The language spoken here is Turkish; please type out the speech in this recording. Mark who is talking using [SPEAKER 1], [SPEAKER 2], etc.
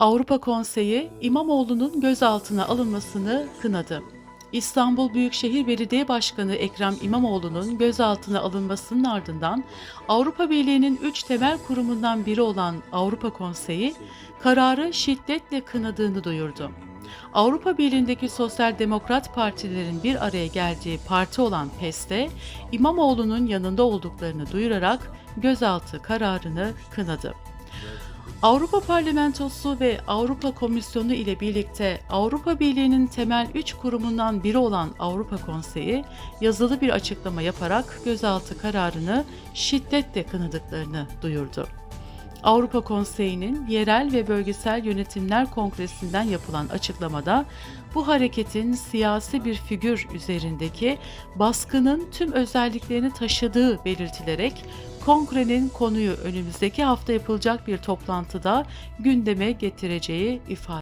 [SPEAKER 1] Avrupa Konseyi İmamoğlu'nun gözaltına alınmasını kınadı. İstanbul Büyükşehir Belediye Başkanı Ekrem İmamoğlu'nun gözaltına alınmasının ardından Avrupa Birliği'nin üç temel kurumundan biri olan Avrupa Konseyi kararı şiddetle kınadığını duyurdu. Avrupa Birliği'ndeki sosyal demokrat partilerin bir araya geldiği parti olan PES'te İmamoğlu'nun yanında olduklarını duyurarak gözaltı kararını kınadı. Avrupa Parlamentosu ve Avrupa Komisyonu ile birlikte Avrupa Birliği'nin temel üç kurumundan biri olan Avrupa Konseyi yazılı bir açıklama yaparak gözaltı kararını şiddetle kınadıklarını duyurdu. Avrupa Konseyi'nin yerel ve bölgesel yönetimler kongresinden yapılan açıklamada bu hareketin siyasi bir figür üzerindeki baskının tüm özelliklerini taşıdığı belirtilerek kongrenin konuyu önümüzdeki hafta yapılacak bir toplantıda gündeme getireceği ifade